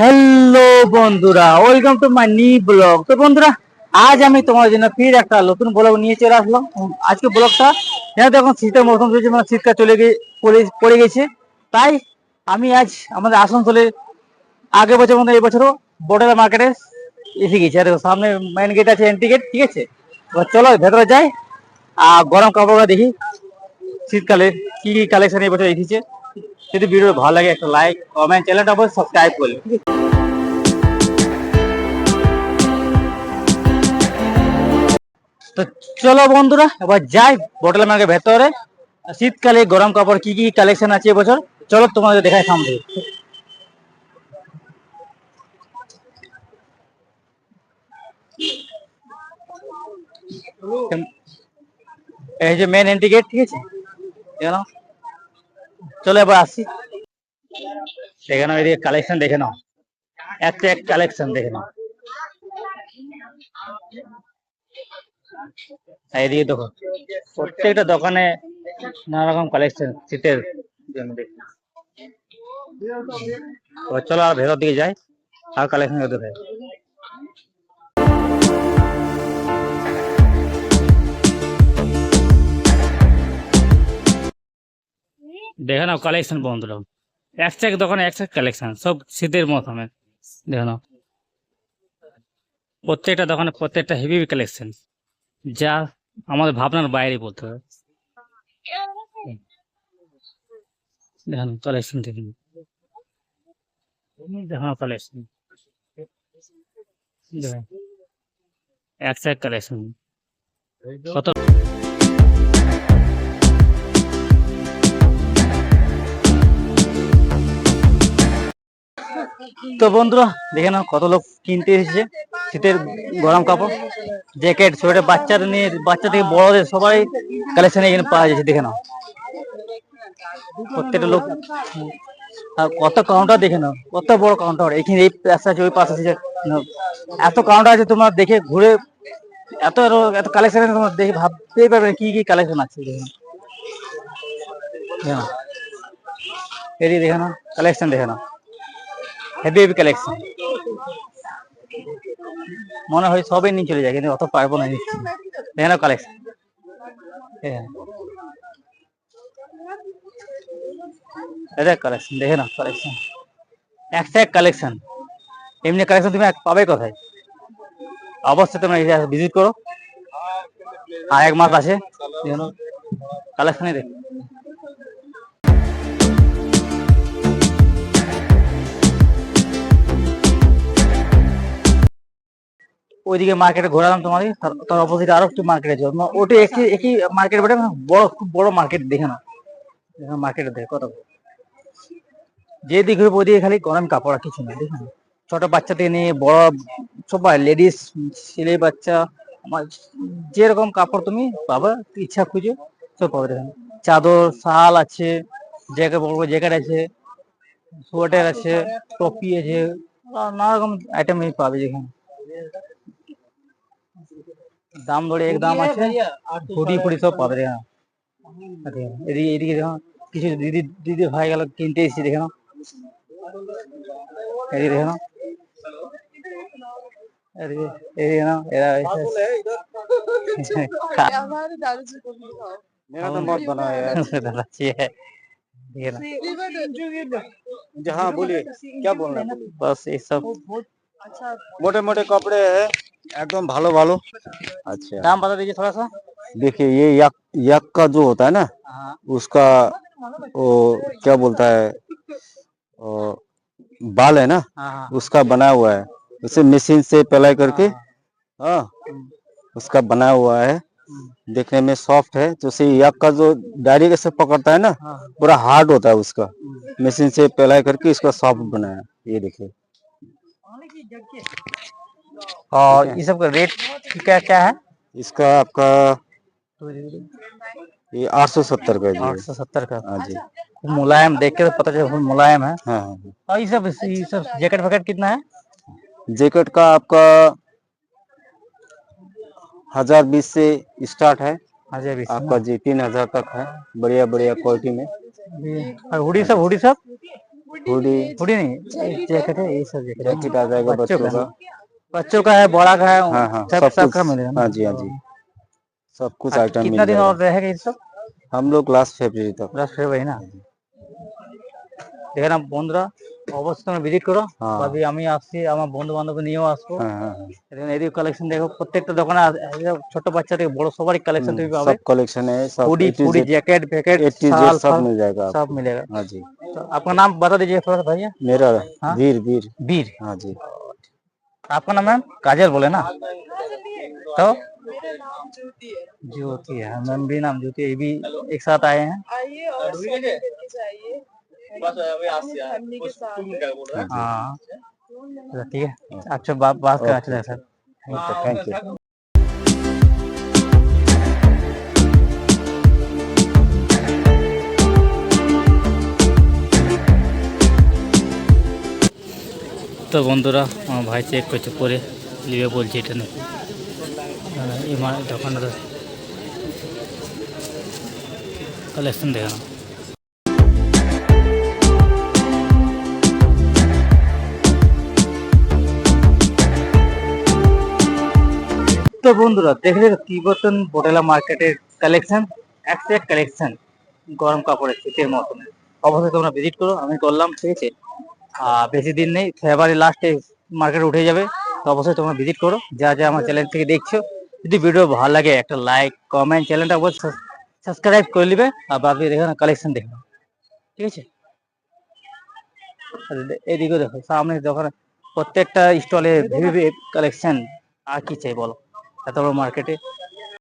Hello বন্ধুরা welcome to my নি blog তো বন্ধুরা, আজ আমি তোমাদের জন্য ফির একটা নতুন ব্লগ নিয়ে চলে আসলাম। আজকে ব্লগটা যেহেতু এখন শীতের মৌসুম চলছে মানে শীতটা চলে গিয়ে পড়ে গেছে। তাই আমি আজ আমাদের আসানসোলে আগে বছর মতো এই বছরও বর্ডার মার্কেটে এসে গেছি। আর সামনে মেইন গেট আছে এন্ট্রি গেট ঠিক আছে? চলো, ভেতরে যাই, আর গরম কাপড়গুলো দেখি, শীতকালে কি কি কালেকশন এই বছর এসেছে। যদি ভিডিও ভালো লাগে, একটা লাইক কমেন্ট চ্যানেলটা অবশ্যই সাবস্ক্রাইব করলে। তো চলো বন্ধুরা, এবার যাই বটল মার্কের ভেতরে। শীতকালে গরম কাপড় কি কি কালেকশন আছে এবছর চলো তোমাদের দেখাই সামনে এই যে মেন এন্ট্রি গেট ঠিক আছে? চলো এবার আসছি দেখে নাও, এদিকে কালেকশন দেখে নাও। একটা এক কালেকশন দেখে নাও। এদিকে দেখো, প্রত্যেকটা দোকানে নানা রকম কালেকশন শীতের চলো আর ভেতর দিকে যাই, আর কালেকশন থাকি দেখে নাও কালেকশন বন্ধুরা। এক দোকানে একটা কালেকশন সব শীতের মৌসুমে দেখে নাও। প্রত্যেকটা দোকানে প্রত্যেকটা হেভি কালেকশন যা আমাদের ভাবনার বাইরে বলতে হবে দেখুন কালেকশন দেখুন। দেখুন কালেকশন একটা এক কালেকশন কত তো বন্ধুরা, দেখে নাও কত লোক কিনতে এসেছে। শীতের গরম কাপড় জ্যাকেট সোয়েটার বাচ্চাদের নিয়ে, বাচ্চা থেকে বড়দের সবাই কালেকশন এখানে পাওয়া যাচ্ছে, দেখে নাও। প্রত্যেকটা লোক, আর কত কাউন্টার দেখে নাও, কত বড় কাউন্টার এখানে এই পাশে আছে, ওই পাশে আছে এত কাউন্টার আছে, তোমার দেখে ঘুরে এত এত কালেকশন আছে, তোমার দেখে ভাবতেই পারবে কি কি কালেকশন আছে। দেখে নাও। এদিকে দেখে নাও কালেকশন দেখে নাও। হেভি হেভি কালেকশন মনে হয় সবই নিয়ে চলে যায়, কিন্তু অত পারব না নিচ্ছি দেখে নাও কালেকশন এটা কালেকশন দেখে কালেকশন একটা এক কালেকশন এমনি কালেকশন তুমি পাবে কোথায়? অবশ্যই ভিজিট করো। আর এক মাস আছে কালেকশনই দেখো। ওইদিকে মার্কেটে ঘোরালাম তোমাদের, তার- অপোজিট আরও একটু মার্কেট আছে ওটা একই একই মার্কেট বটে মানে বড়, খুব বড় মার্কেট দেখে না মার্কেটে দেখে, কত বড়। যেদিকে ঘুরবো ওদিকে খালি গরম কাপড় আর কিছু না, দেখে ছোট বাচ্চা থেকে নিয়ে বড়, সবাই লেডিস ছেলে বাচ্চা, আমার যেরকম কাপড় তুমি পাবে, ইচ্ছা খুঁজে, সব পাবে দেখেন চাদর, শাল আছে জ্যাকেট বড় জ্যাকেট আছে সোয়েটার আছে, টপি আছে, নানা রকম আইটেম পাবে যেখানে দাম ধরে এক দাম আছে ফুটি ফুটি সব পাবে দেখে নাও। আচ্ছা, এদিকে এদিকে দেখো কিছু দিদি দিদি ভাই গেল কিনতে এসেছি দেখে নাও এদিকে দেখে নাও এদিকে এদিকে নাও এরা এসে- খা- हमारे दारू जी को भी दिखाओ मेरा तो बहुत बना है यार দাঁড়াচ্ছি, হ্যাঁ। দেখে নাও जी हाँ बोलिए क्या बोलना है बोलिए। बस এইসব अच्छा मोटे मोटे कपड़े है एकदम भालो भालो अच्छा दाम बता दीजिए थोड़ा सा देखिए ये यक यक का जो होता है ना उसका वो क्या बोलता है वो बाल है ना उसका बना हुआ है उसे मशीन से पलाई करके हाँ उसका बना हुआ है देखने में सॉफ्ट है जैसे यक का जो डायरेक्ट से पकड़ता है ना पूरा हार्ड होता है उसका मशीन से पलाई करके इसका सॉफ्ट बनाया ये देखिए और ये सब का रेट क्या क्या है? इसका आपका ये आठ सौ सत्तर का आठ सौ सत्तर का। हाँ जी। मुलायम देख के तो पता चला मुलायम है। हाँ हाँ हाँ। और ये सब ये सब जैकेट वैकेट कितना है? जैकेट का आपका हज़ार बीस से स्टार्ट है। हज़ार बीस आपका जी तीन हज़ार तक है बढ़िया बढ़िया क्वालिटी में। और हुडी सब हुडी सब? हुडी हुडी नहीं जैकेट है ये सब जैकेट आ जाएगा बच्चों बच्चों का। का बच्चों का है बड़ा का है हाँ हाँ सब सब सब कुछ का मिलेगा ना? हाँ जी हाँ जी सब कुछ आ, आइटम कितना मिल दिन और जाएगा रहेगा ये सब हम लोग लास्ट फरवरी तक দশ ফেব্রুয়ারি না দেখে না বন্ধুরা অবশ্যই তোমরা ভিজিট করো হ্যাঁ। ভাবি আমি আসছি আমার বন্ধু বান্ধব নিয়েও আসবো हाँ हाँ हाँ দেখুন এদিকে কালেকশন দেখো প্রত্যেকটা দোকানে আ- এই যে ছোট বাচ্চা থেকে বড় সবারই কালেকশন তুমি পাবে सब कलेक्शन है सब hoodie A to hoodie Z, jacket packet A to Z शाल सब फाल मिल जाएगा आपको। सब मिलेगा हाँ जी तो आपका नाम बता दीजिए थोड़ा सा भैया मेरा हाँ? वीर वीर वीर हाँ जी आपका नाम मैम? काजल बोले ना? तो? ज्योति है मैम भी नाम ज्योति ये भी एक साथ आए हैं। हाँ। ठीक है अच्छा बात बात करना चाहिए सर। थैंक यू তো বন্ধুরা, আমার ভাই চেক করছে, পরে নিবে বলছে এটা নাকি। দোকানটা কালেকশন দেখে তো বন্ধুরা দেখলে তো তিব্বতন বোটেলা মার্কেটের কালেকশন এক কালেকশন গরম কাপড়ের শীতের মতন। অবশ্যই তোমরা ভিজিট করো, আমি করলাম, ঠিক আছে? বেশি দিন নেই ফেব্রুয়ারি লাস্টে মার্কেট উঠে যাবে। তো অবশ্যই তোমরা ভিজিট করো, যা যা আমার চ্যানেল থেকে দেখছ। যদি ভিডিও ভালো লাগে, একটা লাইক কমেন্ট চ্যানেলটা অবশ্যই সাবস্ক্রাইব করে নেবে, আর বাকি দেখো না কালেকশন দেখো। ঠিক আছে? আর এ- এদিকেও দেখো, সামনে দোকানে প্রত্যেকটা স্টলে ভিভি কালেকশন আর কি চাই বলো? এত বড় মার্কেটে